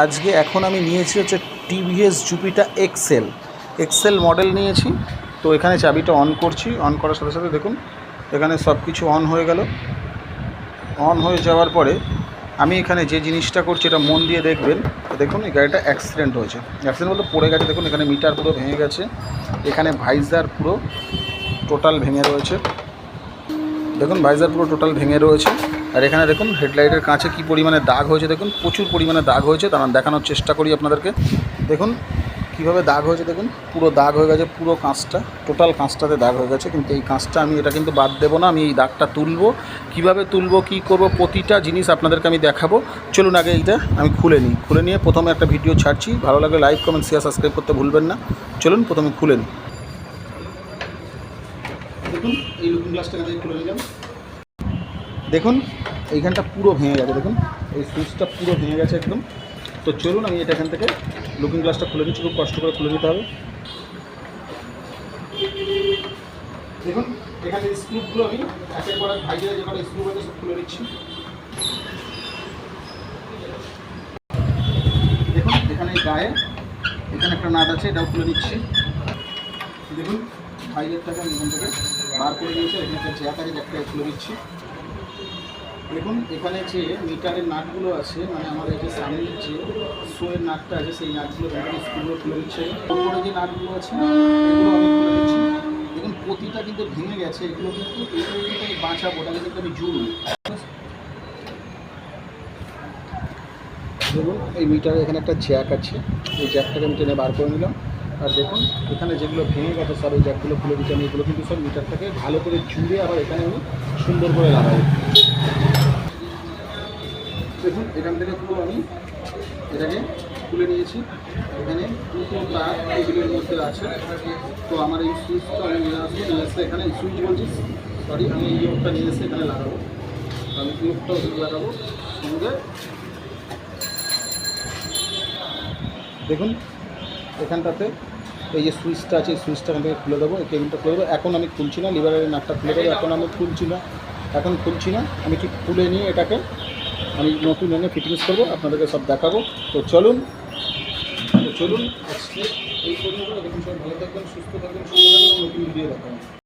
আজকে এখন আমি নিয়েছি হচ্ছে TVS Jupiter excel. Excel model নিয়েছি। তো এখানে চাবিটা অন করছি। অন করার সাথে সাথে দেখুন, এখানে সব কিছু অন হয়ে গেল। অন হয়ে যাওয়ার পরে আমি এখানে যে জিনিসটা করছি, এটা মন দিয়ে দেখবেন। দেখুন, এই গাড়িটা অ্যাক্সিডেন্ট হয়েছে। অ্যাক্সিডেন্ট বলতে পড়ে গেছে, দেখুন, এখানে মিটার পুরো ভেঙে গেছে। এখানে ভাইজার পুরো টোটাল ভেঙে রয়েছে। দেখুন ভাইজার পুরো টোটাল ভেঙে রয়েছে। আর এখানে দেখুন হেডলাইটের কাছে কি পরিমাণে দাগ হয়েছে দেখুন, প্রচুর পরিমাণে দাগ হয়েছে দাঁড়ান দেখানোর চেষ্টা করি আপনাদেরকে। দেখুন কীভাবে দাগ হয়েছে দেখুন, পুরো দাগ হয়ে গেছে, পুরো কাঁচটা টোটাল কাঁচটাতে দাগ হয়ে গেছে, কিন্তু এই কাঁচটা আমি এটা কিন্তু বাদ দেবো না, আমি এই দাগটা তুলবো। কীভাবে তুলবো, কি করব, প্রতিটা জিনিস আপনাদেরকে আমি দেখাবো। চলুন আগে এইটা আমি খুলে নিই। খুলে নিয়ে প্রথমে একটা ভিডিও ছাড়ছি। ভালো লাগলে লাইক কমেন্ট শেয়ার সাবস্ক্রাইব করতে ভুলবেন না। চলুন প্রথমে খুলে নিই। দেখুন এই লুকিং গ্লাসটা এখান খুলে নিলাম দেখুন এইখানটা পুরো ভেঙে গেছে দেখুন। এই সুইচটা পুরো ভেঙে গেছে একদম। তো চলুন আমি এটা এখান থেকে লুকিং গ্লাসটা খুলে দিচ্ছি খুব কষ্ট করে খুলে দিতে হবে। দেখুন এখানে স্ক্রুপগুলো আমি একের পর ভাইজে যে কটা স্ক্রুপ আছে সব খুলে দিচ্ছি দেখুন এখানে গায়ে এখানে একটা নাট আছে এটাও খুলে দিচ্ছি দেখুন ভাইজেরটাকে আমি এখান থেকে বার করে দিয়েছি, এখানে একটা আছে জ্যাকটাকে খুলে দিচ্ছি। দেখুন, এখানে যে মিটারের নাটগুলো আছে মানে আমাদের যে সামনের যে শোয়ের নাটটা আছে, সেই নাটগুলো এখানে স্ক্রুগুলো খুলে দিচ্ছে। ওপরে যে নাটগুলো আছে, এগুলো আমি খুলে দিচ্ছি। দেখুন, প্রতিটা কিন্তু ভেঙে গেছে, এগুলো কিন্তু আমি বাঁচাবো ওটাকে কিন্তু আমি জুড়ব। দেখুন, এই মিটারে এখানে একটা জ্যাক আছে, এই জ্যাকটাকে আমি টেনে বার করে নিলাম। আর দেখুন, এখানে যেগুলো ভেঙে গেছে সব এই জ্যাকগুলো খুলে দিচ্ছি, আমি এগুলো কিন্তু সব মিটারটাকে ভালো করে জুড়ে আবার এখানে আমি সুন্দর করে লাগাবো। দেখুন, এখান থেকে পুরো আমি এটাকে খুলে নিয়েছি। এখানে দুটো তার এগুলোর মধ্যে আছে। তো আমার এই সুইচটা আমি নিয়ে আসব, নিয়ে এসে এখানে সুইচ বলছি সরি আমি এই ইয়োগটা নিয়ে এসে এখানে লাগাবো। আমি ইয়োগটাও লাগাবো, সঙ্গে। দেখুন এখানটাতে এই যে সুইচটা আছে, এই সুইচটা এখান থেকে খুলে দেবো, এই কেবিলটা খুলে দেবো। এখন আমি খুলছি না, লিভারের নাটটা খুলে দেবো, এখন আমি খুলছি না। এখন খুলছি না, আমি ঠিক খুলে নিয়ে এটাকে আমি নতুন এনে ফিটিংস করব, আপনাদেরকে সব দেখাবো। তো চলুন তো চলুন, আজকে এই পর্যন্ত ভালো থাকবেন, সুস্থ থাকবেন সুস্থ থাকবেন, নতুন ভিডিও দেখাবেন